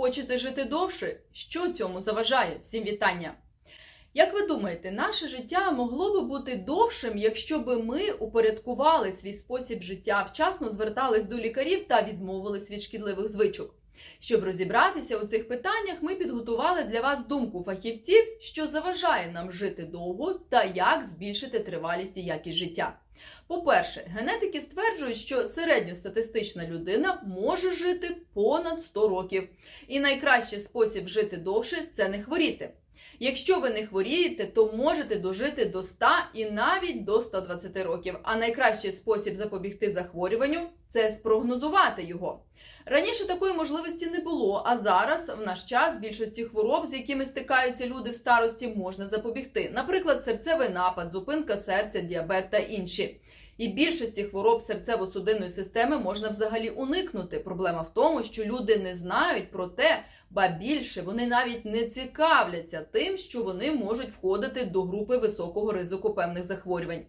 Хочете жити довше? Що цьому заважає? Всім вітання! Як ви думаєте, наше життя могло би бути довшим, якщо би ми упорядкували свій спосіб життя, вчасно звертались до лікарів та відмовились від шкідливих звичок? Щоб розібратися у цих питаннях, ми підготували для вас думку фахівців, що заважає нам жити довго та як збільшити тривалість і якість життя. По-перше, генетики стверджують, що середньостатистична людина може жити понад 100 років, і найкращий спосіб жити довше це не хворіти. Якщо ви не хворієте, то можете дожити до 100 і навіть до 120 років. А найкращий спосіб запобігти захворюванню це спрогнозувати його. Раніше такої можливості не було, а зараз, в наш час, більшості хвороб, з якими стикаються люди в старості, можна запобігти. Наприклад, серцевий напад, зупинка серця, діабет та інші. І більшості хвороб серцево-судинної системи можна взагалі уникнути. Проблема в тому, що люди не знають про те, ба більше вони навіть не цікавляться тим, що вони можуть входити до групи високого ризику певних захворювань.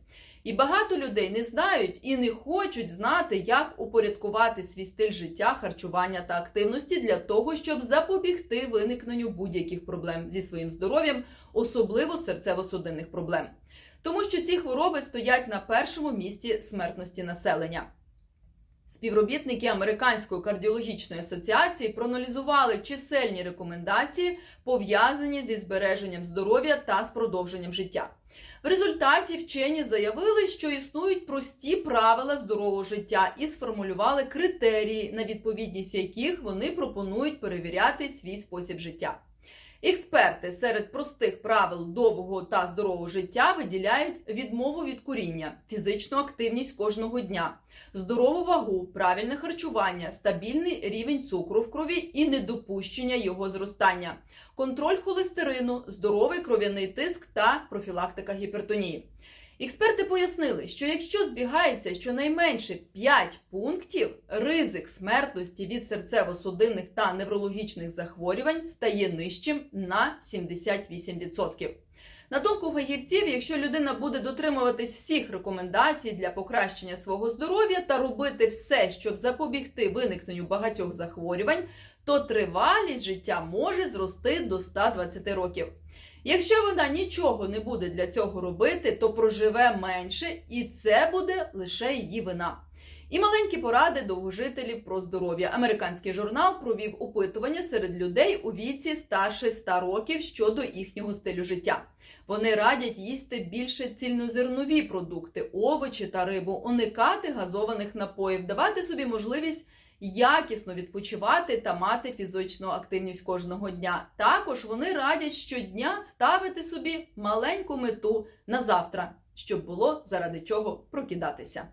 І багато людей не знають і не хочуть знати, як упорядкувати свій стиль життя, харчування та активності для того, щоб запобігти виникненню будь-яких проблем зі своїм здоров'ям, особливо серцево-судинних проблем. Тому що ці хвороби стоять на першому місці смертності населення. Співробітники Американської кардіологічної асоціації проаналізували чисельні рекомендації, пов'язані зі збереженням здоров'я та з продовженням життя. В результаті вчені заявили, що існують прості правила здорового життя і сформулювали критерії, на відповідність яких вони пропонують перевіряти свій спосіб життя. Експерти серед простих правил довгого та здорового життя виділяють відмову від куріння, фізичну активність кожного дня, здорову вагу, правильне харчування, стабільний рівень цукру в крові і недопущення його зростання, контроль холестерину, здоровий кров'яний тиск та профілактика гіпертонії. Експерти пояснили, що якщо збігається щонайменше 5 пунктів, ризик смертності від серцево-судинних та неврологічних захворювань стає нижчим на 78%. На думку фахівців, якщо людина буде дотримуватись всіх рекомендацій для покращення свого здоров'я та робити все, щоб запобігти виникненню багатьох захворювань, то тривалість життя може зрости до 120 років. Якщо вона нічого не буде для цього робити, то проживе менше, і це буде лише її вина. І маленькі поради довгожителів про здоров'я. Американський журнал провів опитування серед людей у віці старше 100 років щодо їхнього стилю життя. Вони радять їсти більше цільнозернові продукти, овочі та рибу, уникати газованих напоїв, давати собі можливість якісно відпочивати та мати фізичну активність кожного дня. Також вони радять щодня ставити собі маленьку мету на завтра, щоб було заради чого прокидатися.